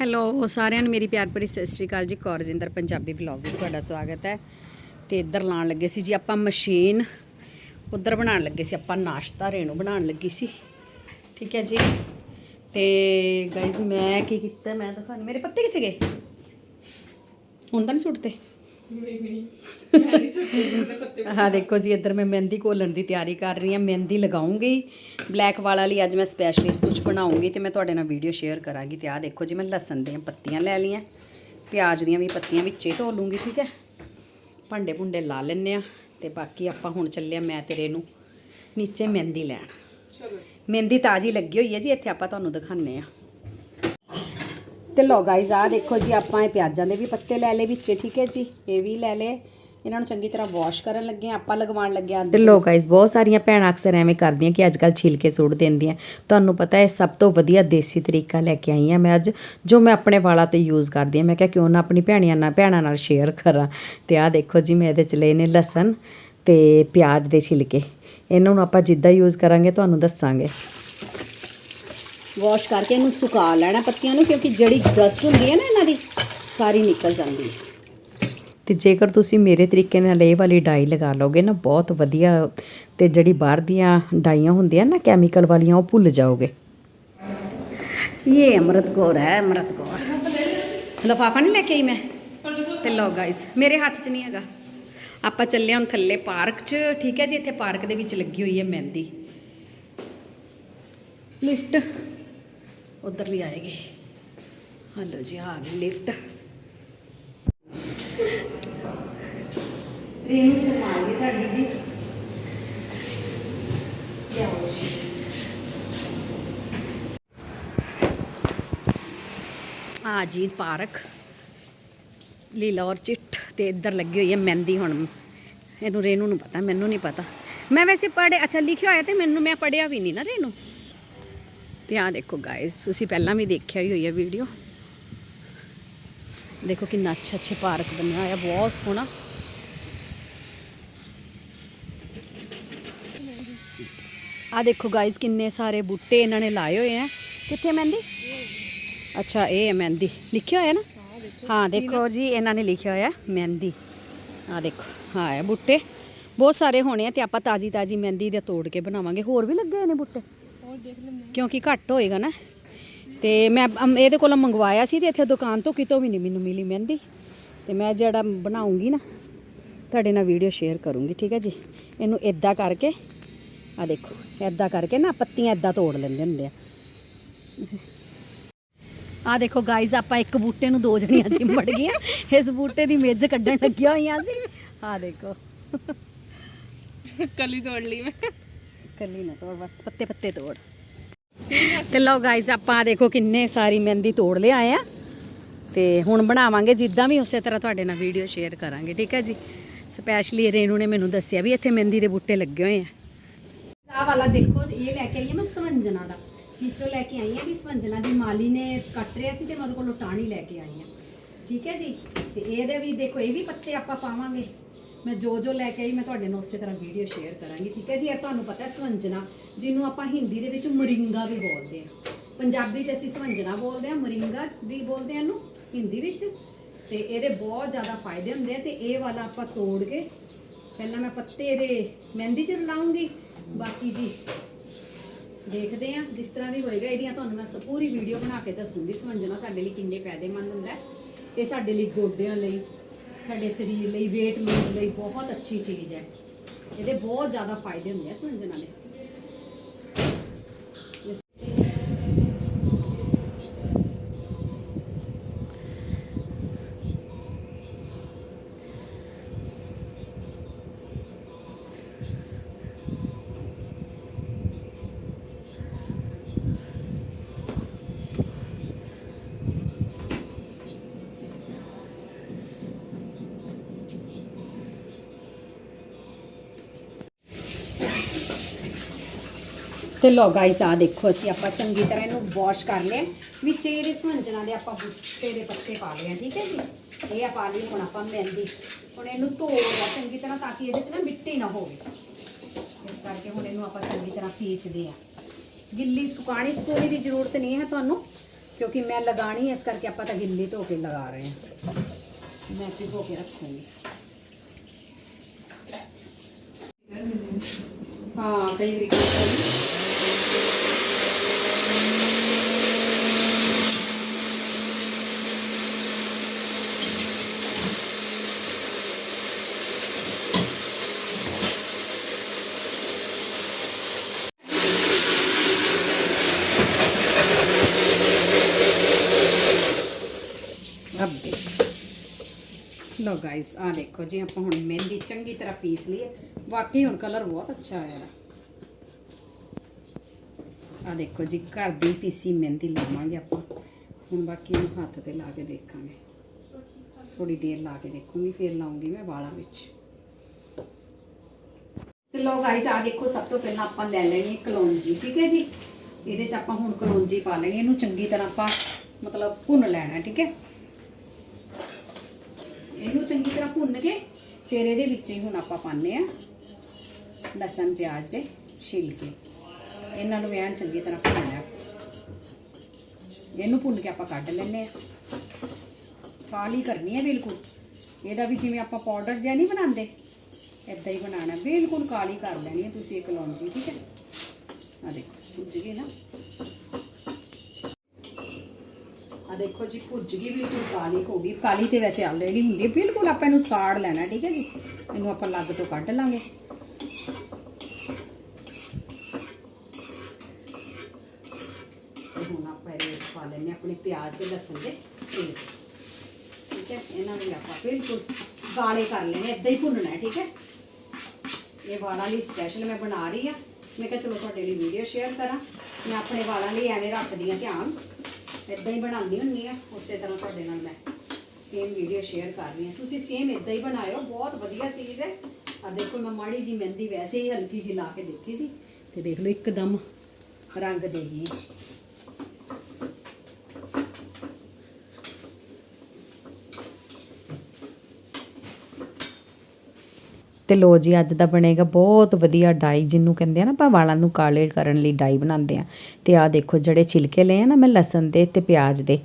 Hello ਸਾਰਿਆਂ ਨੂੰ ਮੇਰੀ ਪਿਆਰ ਭਰੀ ਸਤਿ ਸ਼੍ਰੀ ਅਕਾਲ ਜੀ। ਕੌਰਜਿੰਦਰ ਪੰਜਾਬੀ ਵਲੌਗ ਵਿੱਚ ਤੁਹਾਡਾ ਸਵਾਗਤ ਹੈ। ਤੇ ਇੱਧਰ ਲਾਣ ਲੱਗੇ ਸੀ ਜੀ ਆਪਾਂ ਮਸ਼ੀਨ, ਉੱਧਰ ਬਣਾਉਣ ਲੱਗੇ ਸੀ ਆਪਾਂ ਨਾਸ਼ਤਾ, ਰੇਣੂ ਬਣਾਉਣ ਲੱਗੀ ਸੀ। ਠੀਕ ਹੈ ਜੀ। ਤੇ ਗਾਇਜ਼ ਮੈਂ ਕੀ ਕੀਤਾ, ਮੈਂ ਦਿਖਾਉਣ। ਮੇਰੇ ਪੱਤੇ ਕਿੱਥੇ ਗਏ? ਹੁਣ ਤਾਂ ਨਹੀਂ ਸੁੱਟਦੇ। ਹਾਂ ਦੇਖੋ ਜੀ ਇੱਧਰ ਮੈਂ ਮਹਿੰਦੀ ਘੋਲਣ ਦੀ ਤਿਆਰੀ ਕਰ ਰਹੀ ਹਾਂ। ਮਹਿੰਦੀ ਲਗਾਉਂਗੀ। ਬਲੈਕ ਵਾਲਾ ਲਈ ਅੱਜ ਮੈਂ ਸਪੈਸ਼ਲੀ ਇਸ ਕੁਝ ਬਣਾਉਂਗੀ ਤੇ ਮੈਂ ਤੁਹਾਡੇ ਨਾਲ ਵੀਡੀਓ ਸ਼ੇਅਰ ਕਰਾਂਗੀ। ਤੇ ਆਹ ਦੇਖੋ ਜੀ ਮੈਂ ਲਸਣ ਦੀਆਂ ਪੱਤੀਆਂ ਲੈ ਲਈਆਂ। ਪਿਆਜ਼ ਦੀਆਂ ਵੀ ਪੱਤੀਆਂ ਵਿੱਚੇ ਧੋ ਲੂੰਗੀ ਠੀਕ ਹੈ? ਭਾਂਡੇ ਭੁੰਡੇ ਲਾ ਲੈਣੇ ਆ ਤੇ ਬਾਕੀ ਆਪਾਂ ਹੁਣ ਚੱਲੇ ਆ ਮੈਂ ਤੇਰੇ ਨੂੰ ਨੀਚੇ ਮਹਿੰਦੀ ਲੈਣ। ਮਹਿੰਦੀ ਤਾਜ਼ੀ ਲੱਗੀ ਹੋਈ ਹੈ ਜੀ ਇੱਥੇ ਆਪਾਂ ਤੁਹਾਨੂੰ ਦਿਖਾਣੇ ਆ ਤੇ ਲੋ ਗਾਇਜ਼ ਆ ਦੇਖੋ ਜੀ ਆਪਾਂ ਇਹ ਪਿਆਜ਼ਾਂ ਦੇ ਵੀ ਪੱਤੇ ਲੈ ਲਏ ਵਿੱਚੇ ਠੀਕ ਹੈ ਜੀ? ਇਹ ਵੀ ਲੈ ਲਏ। ਇਹਨਾਂ ਨੂੰ ਚੰਗੀ ਤਰ੍ਹਾਂ ਵਾਸ਼ ਕਰਨ ਲੱਗੇ। ਆਪਾਂ ਲਗਵਾਉਣ ਲੱਗੇ ਆ ਤੇ ਲੋ ਗਾਇਜ਼ ਬਹੁਤ ਸਾਰੀਆਂ ਭੈਣਾਂ ਅਕਸਰ ਐਵੇਂ ਕਰਦੀਆਂ ਕਿ ਅੱਜ ਕੱਲ ਛਿਲਕੇ ਸੁੱਟ ਦਿੰਦੀਆਂ। ਤੁਹਾਨੂੰ ਪਤਾ ਹੈ ਸਭ ਤੋਂ ਵਧੀਆ ਦੇਸੀ ਤਰੀਕਾ ਲੈ ਕੇ ਆਈ ਹਾਂ ਮੈਂ ਅੱਜ ਜੋ ਮੈਂ ਆਪਣੇ ਵਾਲਾਂ ਤੇ ਯੂਜ਼ ਕਰਦੀ ਹਾਂ। ਮੈਂ ਕਿਹਾ ਕਿਉਂ ਨਾ ਆਪਣੀ ਭੈਣੀਆਂ ਨਾਲ ਭੈਣਾਂ ਨਾਲ ਸ਼ੇਅਰ ਕਰਾਂ। ਤੇ ਆ ਦੇਖੋ ਜੀ ਮੈਂ ਇਹਦੇ ਚ ਲਏ ਨੇ ਲਸਣ ਤੇ ਪਿਆਜ਼ ਦੇ ਛਿਲਕੇ। ਇਹਨਾਂ ਨੂੰ ਆਪਾਂ ਜਿੱਦਾਂ ਯੂਜ਼ ਕਰਾਂਗੇ ਤੁਹਾਨੂੰ ਦੱਸਾਂਗੇ। ਵਾਸ਼ ਕਰਕੇ ਇਹਨੂੰ ਸੁਕਾ ਲੈਣਾ ਪੱਤੀਆਂ ਨੂੰ ਕਿਉਂਕਿ ਜਿਹੜੀ ਡਸਟ ਹੁੰਦੀ ਹੈ ਨਾ ਇਹਨਾਂ ਦੀ ਸਾਰੀ ਨਿਕਲ ਜਾਂਦੀ ਹੈ। ਤੇ ਜੇਕਰ ਤੁਸੀਂ ਮੇਰੇ ਤਰੀਕੇ ਨਾਲ ਇਹ ਵਾਲੀ ਡਾਈ ਲਗਾ ਲਓਗੇ ਨਾ ਬਹੁਤ ਵਧੀਆ ਤੇ ਜਿਹੜੀ ਬਾਹਰ ਦੀਆਂ ਡਾਈਆਂ ਹੁੰਦੀਆਂ ਨਾ ਕੈਮੀਕਲ ਵਾਲੀਆਂ ਉਹ ਭੁੱਲ ਜਾਓਗੇ। ਇਹ ਅਮਰਤ ਕੌਰ ਹੈ ਅਮਰਤ ਕੌਰ। ਲਫਾਫਾ ਨਹੀਂ ਲੈ ਕੇ ਆਈ ਮੈਂ? ਤੇ ਲਓ ਗਾਇਸ ਮੇਰੇ ਹੱਥ 'ਚ ਨਹੀਂ ਹੈਗਾ। ਆਪਾਂ ਚੱਲੇ ਹਾਂ ਥੱਲੇ ਪਾਰਕ 'ਚ ਠੀਕ ਹੈ ਜੀ? ਇੱਥੇ ਪਾਰਕ ਦੇ ਵਿੱਚ ਲੱਗੀ ਹੋਈ ਹੈ ਮਹਿੰਦੀ। ਲਿਫਟ ਉਧਰ ਲਈ ਆਏਗੀ। ਹਲੋ ਜੀ ਆ ਗਈ ਲਿਫਟ ਰੇਨੂ ਸਮਾਈ ਸਾਡੀ ਜੀ। ਲਿਆਓ ਜੀ। ਆ ਜੀ ਪਾਰਕ। ਲੀਲਾ ਔਰ ਚਿੱਟ ਤੇ ਇੱਧਰ ਲੱਗੀ ਹੋਈ ਹੈ ਮਹਿੰਦੀ ਹੁਣ। ਇਹਨੂੰ ਰੇਨੂ ਨੂੰ ਪਤਾ ਮੈਨੂੰ ਨਹੀਂ ਪਤਾ। ਮੈਂ ਵੈਸੇ ਪੜ੍ਹੇ ਅੱਛਾ ਲਿਖਿਆ ਹੋਇਆ ਤੇ ਮੈਨੂੰ ਮੈਂ ਪੜਿਆ ਵੀ ਨਹੀਂ ਨਾ ਰੇਨੂ। ਤੇ ਆ ਦੇਖੋ ਗਾਇਸ ਤੁਸੀਂ ਪਹਿਲਾਂ ਵੀ ਦੇਖਿਆ ਹੀ ਹੋਈ ਹੈ ਵੀਡੀਓ ਦੇਖੋ ਕਿੰਨਾ ਅੱਛਾ, ਅੱਛੇ ਪਾਰਕ ਬਣਿਆ ਹੋਇਆ, ਬਹੁਤ ਸੋਹਣਾ। ਆ ਦੇਖੋ ਗਾਇਸ ਕਿੰਨੇ ਸਾਰੇ ਬੂਟੇ ਇਹਨਾਂ ਨੇ ਲਾਏ ਹੋਏ ਆ ਕਿੱਥੇ ਮਹਿੰਦੀ? ਅੱਛਾ, ਇਹ ਹੈ ਮਹਿੰਦੀ। ਲਿਖਿਆ ਹੋਇਆ ਨਾ? ਹਾਂ, ਦੇਖੋ ਜੀ, ਇਹਨਾਂ ਨੇ ਲਿਖਿਆ ਹੋਇਆ ਮਹਿੰਦੀ। ਆ ਦੇਖੋ, ਹਾਂ ਹੈ ਬੂਟੇ। ਬਹੁਤ ਸਾਰੇ ਹੋਣੇ ਆ ਤੇ ਆਪਾਂ ਤਾਜੀ ਤਾਜੀ ਮਹਿੰਦੀ ਦੇ ਤੋੜ ਕੇ ਬਣਾਵਾਂਗੇ। ਹੋਰ ਵੀ ਲੱਗੇ ਹੋਏ ਨੇ ਬੂਟੇ? ਕਿਉਂਕਿ ਘੱਟ ਹੋਏਗਾ ਨਾ। ਤੇ ਮੈਂ ਇਹਦੇ ਕੋਲੋਂ ਮੰਗਵਾਇਆ ਸੀ ਤੇ ਇੱਥੇ ਦੁਕਾਨ ਤੋਂ ਕਿਤੋਂ ਵੀ ਨਹੀਂ ਮੈਨੂੰ ਮਿਲੀ ਮਹਿੰਦੀ। ਤੇ ਮੈਂ ਜਿਹੜਾ ਬਣਾਉਂਗੀ ਨਾ ਤੁਹਾਡੇ ਨਾਲ ਵੀਡੀਓ ਸ਼ੇਅਰ ਕਰੂੰਗੀ ਠੀਕ ਹੈ ਜੀ? ਇਹਨੂੰ ਇਦਾਂ ਕਰਕੇ ਆ ਦੇਖੋ ਇਦਾਂ ਕਰਕੇ ਨਾ ਪੱਤੀਆਂ ਇਦਾਂ ਤੋੜ ਲੈਂਦੇ ਹੁੰਦੇ ਆ। ਆ ਦੇਖੋ ਗਾਇਜ਼ ਆਪਾਂ ਇੱਕ ਬੂਟੇ ਨੂੰ ਦੋ ਜਣੀਆਂ ਚਿੰਬੜ ਗਈਆਂ। ਇਸ ਬੂਟੇ ਦੀ ਮੇਜ਼ ਕੱਢਣ ਲੱਗੀਆਂ ਹੋਈਆਂ ਸੀ। ਆ ਦੇਖੋ। ਕਲੀ ਤੋੜ ਲਈ ਮੈਂ। ਕੱਲੀ ਨਾ ਤੋੜ ਬਸ ਪੱਤੇ ਪੱਤੇ ਤੋੜ। ਤੇ ਲਓ ਗਾਇਜ਼ ਆਪਾਂ ਦੇਖੋ ਕਿੰਨੇ ਸਾਰੀ ਮਹਿੰਦੀ ਤੋੜ ਲਿਆਏ ਆ। ਤੇ ਹੁਣ ਬਣਾਵਾਂਗੇ, ਜਿੱਦਾਂ ਵੀ ਉਸੇ ਤਰ੍ਹਾਂ ਤੁਹਾਡੇ ਨਾਲ ਵੀਡੀਓ ਸ਼ੇਅਰ ਕਰਾਂਗੇ, ਠੀਕ ਹੈ ਜੀ? ਸਪੈਸ਼ਲੀ ਰੇਨੂ ਨੇ ਮੈਨੂੰ ਦੱਸਿਆ ਵੀ ਇੱਥੇ ਮਹਿੰਦੀ ਦੇ ਬੂਟੇ ਲੱਗੇ ਹੋਏ ਆ। ਆਹ ਵਾਲਾ ਦੇਖੋ, ਇਹ ਲੈ ਕੇ ਆਈ ਹਾਂ ਮੈਂ ਸਵੰਜਨਾ ਦਾ। ਵਿੱਚੋਂ ਲੈ ਕੇ ਆਈ ਆ ਵੀ ਸਵੰਜਨਾ ਦੀ ਮਾਲੀ ਨੇ ਕੱਟ ਰਿਆ ਸੀ ਤੇ ਮੈਂ ਉਹਦੇ ਕੋਲੋਂ ਟਾਣੀ ਲੈ ਕੇ ਆਈ ਹਾਂ ਠੀਕ ਹੈ ਜੀ? ਤੇ ਇਹਦੇ ਵੀ ਦੇਖੋ, ਇਹ ਵੀ ਪੱਤੇ ਆਪਾਂ ਪਾਵਾਂਗੇ। ਮੈਂ ਜੋ ਜੋ ਲੈ ਕੇ ਆਈ, ਮੈਂ ਤੁਹਾਡੇ ਨਾਲ ਉਸੇ ਤਰ੍ਹਾਂ ਵੀਡੀਓ ਸ਼ੇਅਰ ਕਰਾਂਗੀ, ਠੀਕ ਹੈ ਜੀ? ਇਹ ਤੁਹਾਨੂੰ ਪਤਾ ਹੈ ਸਵੰਜਨਾ ਜਿਹਨੂੰ ਆਪਾਂ ਹਿੰਦੀ ਦੇ ਵਿੱਚ ਮਰਿੰਗਾ ਵੀ ਬੋਲਦੇ ਹਾਂ। ਪੰਜਾਬੀ 'ਚ ਅਸੀਂ ਸਵੰਜਨਾ ਬੋਲਦੇ ਹਾਂ, ਮਰਿੰਗਾ ਵੀ ਬੋਲਦੇ ਹਾਂ ਇਹਨੂੰ, ਹਿੰਦੀ ਵਿੱਚ। ਤੇ ਇਹਦੇ ਬਹੁਤ ਜ਼ਿਆਦਾ ਫਾਇਦੇ ਹੁੰਦੇ ਆ ਤੇ ਇਹ ਵਾਲਾ ਆਪਾਂ ਤੋੜ ਕੇ, ਪਹਿਲਾਂ ਮੈਂ ਪੱਤੇ ਇਹਦੇ ਮਹਿੰਦੀ 'ਚ ਲਾਉਂਗੀ ਬਾਕੀ ਜੀ, ਦੇਖਦੇ ਆ ਜਿਸ ਤਰ੍ਹਾਂ ਵੀ ਹੋਏਗਾ। ਇਹਦੀਆਂ ਤੁਹਾਨੂੰ ਮੈਂ ਸ- ਪੂਰੀ ਵੀਡੀਓ ਬਣਾ ਕੇ ਦੱਸੂਗੀ। ਸਮਝਣਾ ਸਾਡੇ ਲਈ ਕਿੰਨੇ ਫਾਇਦੇਮੰਦ ਹੁੰਦਾ ਹੈ। ਇਹ ਸਾਡੇ ਲਈ ਗੋਡਿਆਂ ਲਈ ਸਾਡੇ ਸਰੀਰ ਲਈ, weight lose ਲਈ ਬਹੁਤ ਅੱਛੀ ਚੀਜ਼ ਹੈ। ਇਹਦੇ ਬਹੁਤ ਜ਼ਿਆਦਾ ਫਾਇਦੇ ਹੁੰਦੇ ਆ ਸਮਝਣਾ ਦੇ ਤੇ ਲੋ ਗਾਇਸ ਆ ਦੇਖੋ ਅਸੀਂ ਆਪਾਂ ਚੰਗੀ ਤਰ੍ਹਾਂ ਇਹਨੂੰ ਵਾਸ਼ ਕਰ ਲਿਆ। ਵਿੱਚ ਇਹਦੇ ਸਵੰਜਣਾ ਦੇ ਆਪਾਂ ਬੂਟੇ ਦੇ ਪੱਤੇ ਪਾ ਲਏ ਆ, ਠੀਕ ਹੈ ਜੀ? ਇਹ ਆ ਪਾ ਲਈ ਹੁਣ ਆਪਾਂ ਮਹਿੰਦੀ। ਹੁਣ ਇਹਨੂੰ ਧੋ ਲਿਆ ਚੰਗੀ ਤਰ੍ਹਾਂ ਤਾਂ ਕਿ ਇਹਦੇ 'ਚ ਨਾ ਮਿੱਟੀ ਨਾ ਹੋਵੇ। ਇਸ ਕਰਕੇ ਹੁਣ ਇਹਨੂੰ ਆਪਾਂ ਚੰਗੀ ਤਰ੍ਹਾਂ ਪੀਸਦੇ ਆ। ਗਿੱਲੀ ਸੁਕਾਣੀ ਸੁਕਾਉਣੀ ਦੀ ਜ਼ਰੂਰਤ ਨਹੀਂ ਹੈ ਤੁਹਾਨੂੰ, ਕਿਉਂਕਿ ਮੈਂ ਲਗਾਣੀ ਇਸ ਕਰਕੇ ਆਪਾਂ ਤਾਂ ਗਿੱਲੀ ਧੋ ਕੇ ਲਗਾ ਰਹੇ ਹਾਂ। ਮੈਂ ਭਿਗੋ ਕੇ ਰੱਖੂੰਗੀ। ਹਾਂ, ਕਈ ਵਾਰੀ ਲੋ ਗਾਇਸ ਆ ਦੇਖੋ ਜੀ, ਆਪਾਂ ਹੁਣ ਮਹਿੰਦੀ ਚੰਗੀ ਤਰ੍ਹਾਂ ਪੀਸ ਲਈ ਵਾਕਈ ਹੁਣ ਕਲਰ ਬਹੁਤ ਅੱਛਾ ਆਇਆ ਆ ਦੇਖੋ ਜੀ, ਘਰ ਦੀ ਪੀਸੀ ਮਹਿੰਦੀ ਲਾਵਾਂਗੇ ਆਪਾਂ। ਹੁਣ ਬਾਕੀ ਨੂੰ ਹੱਥ ਤੇ ਲਾ ਕੇ ਦੇਖਾਂਗੇ। ਥੋੜੀ ਦੇਰ ਲਾ ਕੇ ਦੇਖੂੰਗੀ, ਫਿਰ ਲਾਉਂਗੀ ਮੈਂ ਵਾਲਾਂ ਵਿੱਚ। ਤੇ ਲੋ ਗਾਇਸ ਆ ਦੇਖੋ, ਸਭ ਤੋਂ ਪਹਿਲਾਂ ਆਪਾਂ ਲੈ ਲੈਣੀ ਹੈ ਕਲੌਂਜੀ, ਠੀਕ ਹੈ ਜੀ? ਇਹਦੇ 'ਚ ਆਪਾਂ ਹੁਣ ਕਲੌਂਜੀ ਪਾ ਲੈਣੀ ਇਹਨੂੰ ਚੰਗੀ ਤਰ੍ਹਾਂ ਆਪਾਂ ਮਤਲਬ ਭੁੰਨ ਲੈਣਾ, ਠੀਕ ਹੈ? ਇਹਨੂੰ ਚੰਗੀ ਤਰ੍ਹਾਂ ਭੁੰਨ ਕੇ ਫਿਰ ਇਹਦੇ ਵਿੱਚ ਹੀ ਹੁਣ ਆਪਾਂ ਪਾਉਂਦੇ ਆ ਲਸਣ, ਪਿਆਜ਼ ਦੇ ਛਿਲਕੇ। ਇਹਨਾਂ ਨੂੰ ਐਨ ਚੰਗੀ ਤਰ੍ਹਾਂ ਭੁੰਨਣਾ ਇਹਨੂੰ ਭੁੰਨ ਕੇ ਆਪਾਂ ਕੱਢ ਲੈਂਦੇ ਆ ਕਾਲੀ ਕਰਨੀ ਹੈ ਬਿਲਕੁਲ। ਇਹਦਾ ਵੀ ਜਿਵੇਂ ਆਪਾਂ ਪਾਊਡਰ ਜਿਹਾ ਨਹੀਂ ਬਣਾਉਂਦੇ ਇਦਾਂ ਹੀ ਬਣਾਉਣਾ। ਬਿਲਕੁਲ ਕਾਲੀ ਕਰ ਲੈਣੀ ਹੈ ਤੁਸੀਂ ਇੱਕ ਲੌਂਜੀ, ਠੀਕ ਹੈ? ਆ ਦੇਖੋ ਭੁੱਜ ਗਈ ਨਾ। ਦੇਖੋ ਜੀ, ਭੁੱਜ ਗਈ ਬਿਲਕੁਲ ਕਾਲੀ ਹੋ ਗਈ। ਕਾਲੀ ਤੇ ਵੈਸੇ ਆਲਰੇਡੀ ਹੁੰਦੀ ਹੈ ਬਿਲਕੁਲ ਆਪਾਂ ਇਹਨੂੰ ਸਾੜ ਲੈਣਾ, ਠੀਕ ਹੈ ਜੀ? ਇਹਨੂੰ ਆਪਾਂ ਲੱਗ ਤੋਂ ਕੱਢ ਲਾਂਗੇ। ਹੁਣ ਆਪਾਂ ਇਹਦੇ ਪਾ ਲੈਣੇ ਆਪਣੇ ਪਿਆਜ਼ ਤੇ ਲਸਣ ਦੇ ਛਿਲਕੇ ਠੀਕ ਹੈ, ਇਹਨਾਂ ਨੂੰ ਆਪਾਂ ਬਿਲਕੁਲ ਗਾਲੇ ਕਰ ਲੈਣੇ ਇਦਾਂ ਹੀ ਭੁੰਨਣਾ, ਠੀਕ ਹੈ? ਇਹ ਵਾਲਾਂ ਲਈ ਸਪੈਸ਼ਲ ਮੈਂ ਬਣਾ ਰਹੀ ਆ ਮੈਂ ਕਿਹਾ ਚਲੋ ਤੁਹਾਡੇ ਲਈ ਵੀਡੀਓ ਸ਼ੇਅਰ ਕਰਾਂ। ਮੈਂ ਆਪਣੇ ਵਾਲਾਂ ਲਈ ਐਵੇਂ ਰੱਖਦੀ ਆ ਧਿਆਨ। ਇਦਾਂ ਹੀ ਬਣਾਉਂਦੀ ਹੁੰਨੀ ਆ, ਉਸੇ ਤਰ੍ਹਾਂ ਤੁਹਾਡੇ ਨਾਲ ਮੈਂ ਸੇਮ ਵੀਡੀਓ ਸ਼ੇਅਰ ਕਰ ਰਹੀ ਹਾਂ। ਤੁਸੀਂ ਸੇਮ ਇਦਾਂ ਹੀ ਬਣਾਇਓ, ਬਹੁਤ ਵਧੀਆ ਚੀਜ਼ ਹੈ। ਆ ਦੇਖੋ, ਮੈਂ ਮਾੜੀ ਜੀ ਮਹਿੰਦੀ ਵੈਸੇ ਹੀ ਹਲਕੀ ਜੀ ਲਾ ਕੇ ਦੇਖੀ ਸੀ, ਤੇ ਦੇਖ ਲਓ ਇੱਕਦਮ ਰੰਗ ਦੇ ਗਈ ਤੇ ਲੋ ਜੀ, ਅੱਜ ਦਾ ਬਣੇਗਾ ਬਹੁਤ ਵਧੀਆ ਡਾਈ, ਜਿਹਨੂੰ ਕਹਿੰਦੇ ਆ ਨਾ ਆਪਾਂ ਵਾਲਾਂ ਨੂੰ ਕਾਲੇ ਕਰਨ ਲਈ ਡਾਈ ਬਣਾਉਂਦੇ ਆ। ਤੇ ਆ ਦੇਖੋ, ਜਿਹੜੇ ਛਿਲਕੇ ਲਏ ਆ ਨਾ, ਮੈਂ ਲਸਣ ਦੇ ਤੇ ਪਿਆਜ਼ ਦੇ,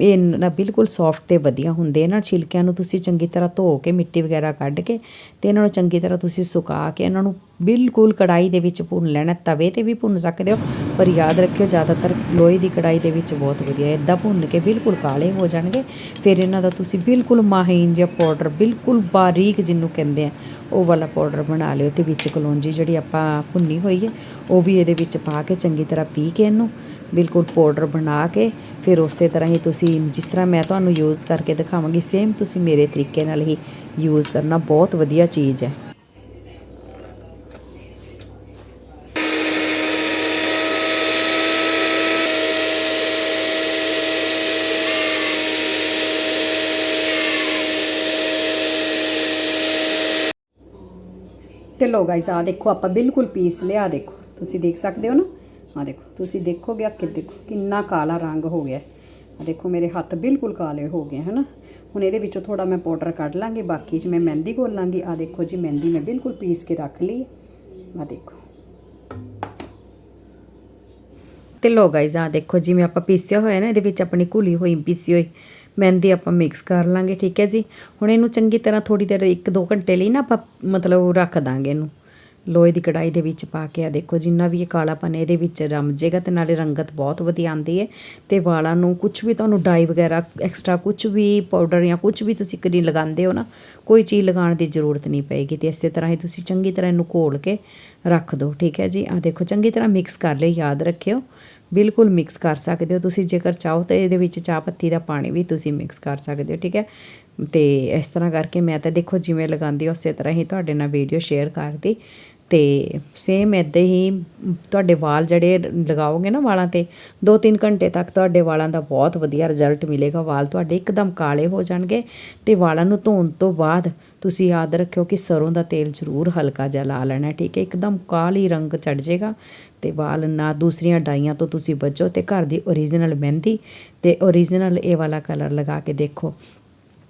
ਇਹ ਨਾ ਬਿਲਕੁਲ ਸੌਫਟ ਤੇ ਵਧੀਆ ਹੁੰਦੇ ਇਹਨਾਂ ਛਿਲਕਿਆਂ ਨੂੰ ਤੁਸੀਂ ਚੰਗੀ ਤਰ੍ਹਾਂ ਧੋ ਕੇ, ਮਿੱਟੀ ਵਗੈਰਾ ਕੱਢ ਕੇ ਤੇ ਇਹਨਾਂ ਨੂੰ ਚੰਗੀ ਤਰ੍ਹਾਂ ਤੁਸੀਂ ਸੁਕਾ ਕੇ, ਇਹਨਾਂ ਨੂੰ ਬਿਲਕੁਲ ਕੜਾਈ ਦੇ ਵਿੱਚ ਭੁੰਨ ਲੈਣਾ, ਤਵੇ ਤੇ ਵੀ ਭੁੰਨ ਸਕਦੇ ਹੋ, ਪਰ ਯਾਦ ਰੱਖਿਓ ਜ਼ਿਆਦਾਤਰ ਲੋਹੇ ਦੀ ਕੜਾਈ ਦੇ ਵਿੱਚ ਬਹੁਤ ਵਧੀਆ ਇਦਾਂ ਭੁੰਨ ਕੇ ਬਿਲਕੁਲ ਕਾਲੇ ਹੋ ਜਾਣਗੇ। ਫਿਰ ਇਹਨਾਂ ਦਾ ਤੁਸੀਂ ਬਿਲਕੁਲ ਮਾਹੀਨ ਜਿਹਾ ਪਾਊਡਰ ਬਿਲਕੁਲ ਬਾਰੀਕ ਜਿਹਨੂੰ ਕਹਿੰਦੇ ਆ, ਉਹ ਵਾਲਾ ਪਾਊਡਰ ਬਣਾ ਲਿਓ ਤੇ ਵਿੱਚ ਕਲੌਂਜੀ ਜਿਹੜੀ ਆਪਾਂ ਭੁੰਨੀ ਹੋਈ ਹੈ, ਉਹ ਵੀ ਇਹਦੇ ਵਿੱਚ ਪਾ ਕੇ ਚੰਗੀ ਤਰ੍ਹਾਂ ਪੀ ਕੇ ਇਹਨੂੰ ਬਿਲਕੁਲ ਪਾਊਡਰ ਬਣਾ ਕੇ, ਫਿਰ ਉਸੇ ਤਰ੍ਹਾਂ ਹੀ ਤੁਸੀਂ ਜਿਸ ਤਰ੍ਹਾਂ ਮੈਂ ਤੁਹਾਨੂੰ ਯੂਜ਼ ਕਰਕੇ ਦਿਖਾਵਾਂਗੀ ਸੇਮ ਤੁਸੀਂ ਮੇਰੇ ਤਰੀਕੇ ਨਾਲ ਹੀ ਯੂਜ਼ ਕਰਨਾ, ਬਹੁਤ ਵਧੀਆ ਚੀਜ਼ ਹੈ। ਤੇ ਗਾਇਸ ਆ ਦੇਖੋ, ਆਪਾਂ ਬਿਲਕੁਲ ਪੀਸ ਲਿਆ, ਦੇਖੋ। ਤੁਸੀਂ ਦੇਖ ਸਕਦੇ ਹੋ ਨਾ? ਆ ਦੇਖੋ, ਤੁਸੀਂ ਦੇਖੋਗੇ ਆ ਕਿ ਦੇਖੋ ਕਿੰਨਾ ਕਾਲਾ ਰੰਗ ਹੋ ਗਿਆ। ਆ ਦੇਖੋ, ਮੇਰੇ ਹੱਥ ਬਿਲਕੁਲ ਕਾਲੇ ਹੋ ਗਏ, ਹਨਾ? ਹੁਣ ਇਹਦੇ ਵਿੱਚੋਂ ਥੋੜਾ ਮੈਂ ਪਾਊਡਰ ਕੱਢ ਲਾਂਗੀ, ਬਾਕੀ 'ਚ ਮੈਂ ਮਹਿੰਦੀ ਘੋਲ ਲਾਂਗੀ। ਆ ਦੇਖੋ ਜੀ, ਮਹਿੰਦੀ ਮੈਂ ਬਿਲਕੁਲ ਪੀਸ ਕੇ ਰੱਖ ਲਈ। ਆ ਦੇਖੋ। ਤੇ ਲੋ ਗਾਇਜ਼ ਆ ਦੇਖੋ, ਜਿਵੇਂ ਆਪਾਂ ਪੀਸਿਆ ਹੋਇਆ ਨਾ, ਇਹਦੇ ਵਿੱਚ ਆਪਣੀ ਘੁਲੀ ਹੋਈ, ਪੀਸੀ ਹੋਈ। ਮਹਿੰਦੀ ਆਪਾਂ ਮਿਕਸ ਕਰ ਲਾਂਗੇ, ਠੀਕ ਹੈ ਜੀ? ਹੁਣ ਇਹਨੂੰ ਚੰਗੀ ਤਰ੍ਹਾਂ ਥੋੜੀ ਦੇਰ 1-2 ਘੰਟੇ ਲਈ ਨਾ ਆਪਾਂ ਮਤਲਬ ਰੱਖ ਦਾਂਗੇ ਇਹਨੂੰ। ਲੋਹੇ ਦੀ ਕੜਾਈ ਦੇ ਵਿੱਚ ਪਾ ਕੇ ਆ ਦੇਖੋ ਜਿੰਨਾ ਵੀ ਇਹ ਕਾਲਾਪਨ ਇਹਦੇ ਵਿੱਚ ਰਮ ਜੇਗਾ ਤੇ ਨਾਲੇ ਰੰਗਤ ਬਹੁਤ ਵਧੀਆ ਆਉਂਦੀ ਹੈ। ਤੇ ਵਾਲਾਂ ਨੂੰ ਕੁਝ ਵੀ ਤੁਹਾਨੂੰ ਡਾਈ ਵਗੈਰਾ ਐਕਸਟਰਾ ਕੁਝ ਵੀ ਪਾਊਡਰ ਜਾਂ ਕੁਝ ਵੀ ਤੁਸੀਂ ਕਰੀ ਲਗਾਉਂਦੇ ਹੋ ਨਾ, ਕੋਈ ਚੀਜ਼ ਲਗਾਉਣ ਦੀ ਜ਼ਰੂਰਤ ਨਹੀਂ ਪਏਗੀ ਤੇ ਇਸੇ ਤਰ੍ਹਾਂ ਹੀ ਤੁਸੀਂ ਚੰਗੀ ਤਰ੍ਹਾਂ ਇਹਨੂੰ ਘੋਲ ਕੇ ਰੱਖ ਦਿਓ, ਠੀਕ ਹੈ ਜੀ? ਆ ਦੇਖੋ, ਚੰਗੀ ਤਰ੍ਹਾਂ ਮਿਕਸ ਕਰ ਲਈ, ਯਾਦ ਰੱਖਿਓ। ਬਿਲਕੁਲ ਮਿਕਸ ਕਰ ਸਕਦੇ ਹੋ। ਤੁਸੀਂ ਜੇਕਰ ਚਾਹੋ ਤਾਂ ਇਹਦੇ ਵਿੱਚ ਚਾਹ ਪੱਤੀ ਦਾ ਪਾਣੀ ਵੀ ਤੁਸੀਂ ਮਿਕਸ ਕਰ ਸਕਦੇ ਹੋ, ਠੀਕ ਹੈ? ਤੇ ਇਸ ਤਰ੍ਹਾਂ ਕਰਕੇ ਮੈਂ ਤਾਂ ਦੇਖੋ ਜਿਵੇਂ ਲਗਾਉਂਦੀ ਉਸੇ ਤਰ੍ਹਾਂ ਹੀ ਤੁਹਾਡੇ ਨਾਲ ਵੀਡੀਓ ਸ਼ੇਅਰ ਕਰਦੀ। ਤੇ ਸੇਮ ਇਦਾਂ ਹੀ ਤੁਹਾਡੇ ਵਾਲ ਜਿਹੜੇ ਲਗਾਓਗੇ ਨਾ ਵਾਲਾਂ ਤੇ 2-3 ਘੰਟੇ ਤੱਕ ਤੁਹਾਡੇ ਵਾਲਾਂ ਦਾ ਬਹੁਤ ਵਧੀਆ ਰਿਜ਼ਲਟ ਮਿਲੇਗਾ, ਵਾਲ ਤੁਹਾਡੇ ਇੱਕਦਮ ਕਾਲੇ ਹੋ ਜਾਣਗੇ ਤੇ ਵਾਲਾਂ ਨੂੰ ਧੋਣ ਤੋਂ ਬਾਅਦ ਤੁਸੀਂ ਯਾਦ ਰੱਖਿਓ ਕਿ ਸਰੋਂ ਦਾ ਤੇਲ ਜ਼ਰੂਰ ਹਲਕਾ ਜਿਹਾ ਲਾ ਲੈਣਾ, ਠੀਕ ਹੈ, ਇੱਕਦਮ ਕਾਲੀ ਰੰਗ ਚੜ ਜਾਏਗਾ ਤੇ ਵਾਲ ਨਾ ਦੂਸਰੀਆਂ ਡਾਈਆਂ ਤੋਂ ਤੁਸੀਂ ਬਚੋ ਤੇ ਘਰ ਦੀ ਓਰੀਜਨਲ ਮਹਿੰਦੀ ਤੇ ਓਰੀਜਨਲ ਇਹ ਵਾਲਾ ਕਲਰ ਲਗਾ ਕੇ ਦੇਖੋ।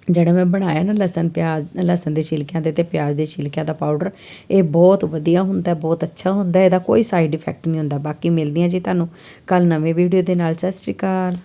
ਜਿਹੜਾ ਮੈਂ ਬਣਾਇਆ ਨਾ ਲਸਣ ਪਿਆਜ਼, ਲਸਣ ਦੇ ਛਿਲਕਿਆਂ ਦੇ ਤੇ ਪਿਆਜ਼ ਦੇ ਛਿਲਕਿਆਂ ਦਾ ਪਾਊਡਰ ਇਹ ਬਹੁਤ ਵਧੀਆ ਹੁੰਦਾ, ਬਹੁਤ ਅੱਛਾ ਹੁੰਦਾ, ਇਹਦਾ ਕੋਈ ਸਾਈਡ ਇਫੈਕਟ ਨਹੀਂ ਹੁੰਦਾ। ਬਾਕੀ ਮਿਲਦੀਆਂ ਜੀ ਤੁਹਾਨੂੰ ਕੱਲ ਨਵੇਂ ਵੀਡੀਓ ਦੇ ਨਾਲ। ਸਤਿ ਸ਼੍ਰੀ ਅਕਾਲ।